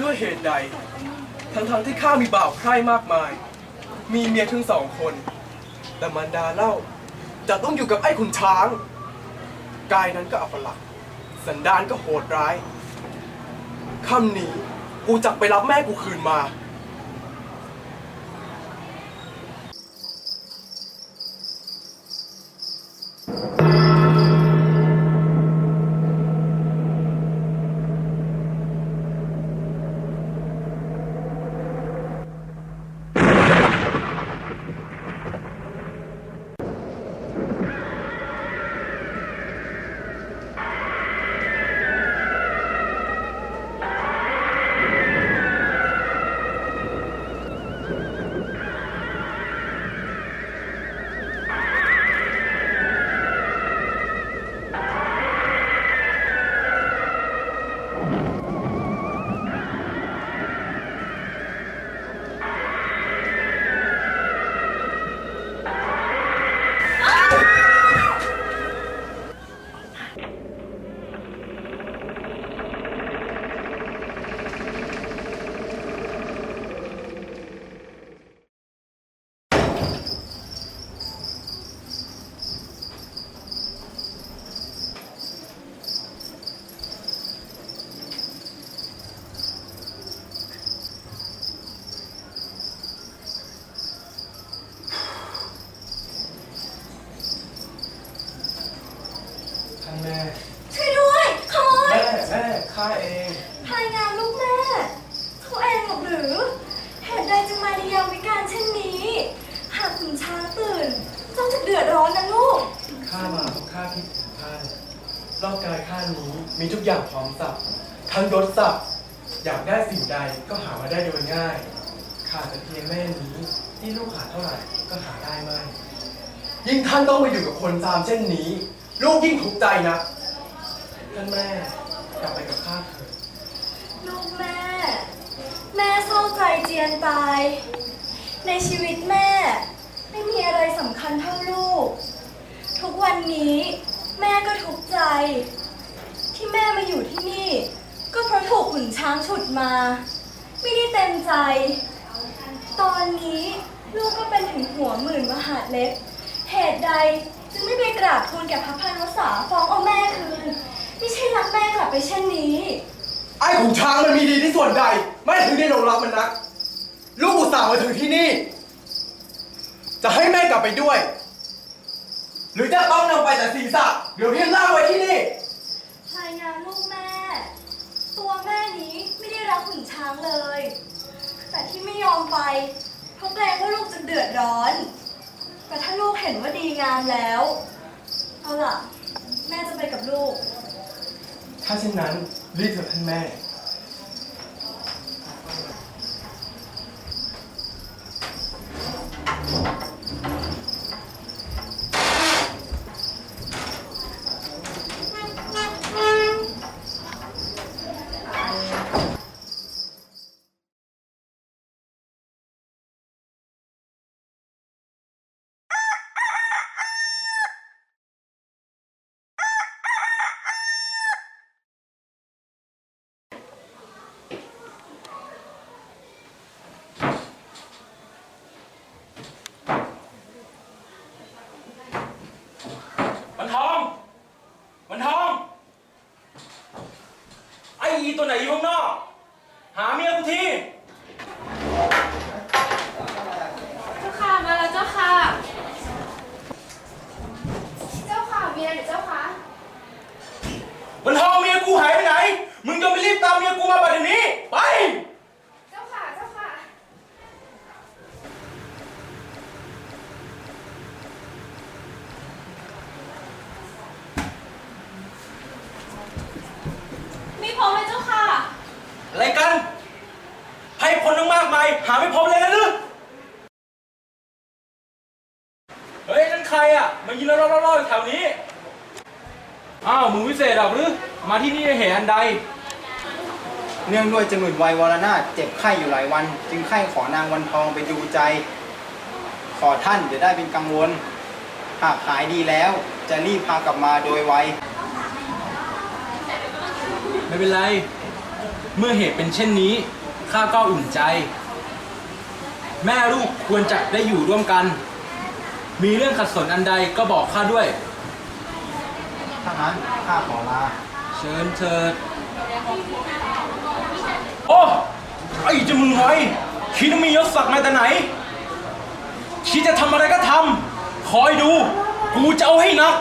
ด้วยเหตุใด ทั้งๆที่ข้ามีบ่าวใคร่มากมาย มีเมียถึงสองคน แต่มันดาเล่าจะต้องอยู่กับไอ้ขุนช้าง กายนั้นก็อัปลักษณ์สันดานก็โหดร้ายค่ำนี้กูจักไปรับแม่กูคืนมา ข้าเองภรรยาลูกแม่เขาเองหรอกหรือ เหตุใดจึงมาในยามวิการเช่นนี้ หากขุนช้างตื่นต้องจะเดือดร้อนนะลูก ข้ามาเพราะข้าคิดถึงท่านร่างกายข้านี้มีทุกอย่างพร้อมสับ ทั้งยศศักดิ์อยากได้สิ่งใดก็หามาได้โดยง่าย ขาดแต่เพียงแม่นี้ที่ลูกหาเท่าไหร่ก็หาได้ไม่ ยิ่งท่านต้องมาอยู่กับคนตามเช่นนี้ ลูกยิ่งทุกข์ใจนะท่านแม่ กลับไปกับข้าเถิดลูกแม่ แม่เศร้าใจเจียนตาย ในชีวิตแม่ ไม่มีอะไรสำคัญเท่าลูก ทุกวันนี้แม่ก็ทุกข์ใจ ที่แม่มาอยู่ที่นี่ ก็เพราะถูกขุนช้างฉุดมา ไม่ได้เต็มใจ ตอนนี้ลูกก็เป็นถึงหัวหมื่นมหาดเล็ก เหตุใดจึงไม่ไปกราบทูลแก่พระพันวษาฟ้องเอาแม่คืน ไม่ใช่รักแม่กลับไปเช่นนี้ ไอ้ขุนช้างมันมีดีที่ส่วนใด ไม่ถึงได้หลงรักมันนัก ลูกอุตส่าห์มาถึงที่นี่ จะให้แม่กลับไปด้วย หรือจะต้องนำไปแต่ศีรษะเดี๋ยวเรียนล่างไว้ที่นี่ ชายงานลูกแม่ ตัวแม่นี้ไม่ได้รักขุนช้างเลย แต่ที่ไม่ยอมไป เพราะเกรงว่าลูกจะเดือดร้อน แต่ถ้าลูกเห็นว่าดีงามแล้ว เอาล่ะ แม่จะไปกับลูก ถ้าเช่นนั้นรีบเถิดท่านแม่ ตัวไหนอยู่ข้างนอก หาเมียกูที เจ้าค่ะมาแล้วเจ้าค่ะ เจ้าค่ะมีอะไรหรือเจ้าคะ มันทองเมียกูหายไปไหน มึงจะไม่รีบตามเมียกูมาบัดเดี๋ยวนี้ ไป เจ้าค่ะเจ้าค่ะ มีพร้อมเลยเจ้าค่ะ อะไรกัน ให้คนตั้งมากมาย หาไม่พบเลยกันหรือเฮ้ย นั่นใครอะ มายืนรอๆๆอยู่แถวนี้ อ้าวมึงวิเศษอะหรือ มาที่นี่เหตุอันใด เนื่องด้วยจมุดวัยวรนาถเจ็บไข้อยู่หลายวัน จึงไข้ขอนางวันทองไปดูใจ ขอท่านจะได้เป็นกังวล หากหายดีแล้ว จะรีบพากลับมาโดยไวไม่เป็นไร เมื่อเหตุเป็นเช่นนี้ ข้าก็อุ่นใจ แม่ลูกควรจะได้อยู่ร่วมกัน มีเรื่องขัดสนอันใดก็บอกข้าด้วย ถ้างั้นข้าขอลา เชิญเถิด โอ้ไอ้เจามึงไว้คิดว่ามียศศักดิ์มาแต่ไหน คิดจะทำอะไรก็ทำคอยดู กูจะเอาให้หนัก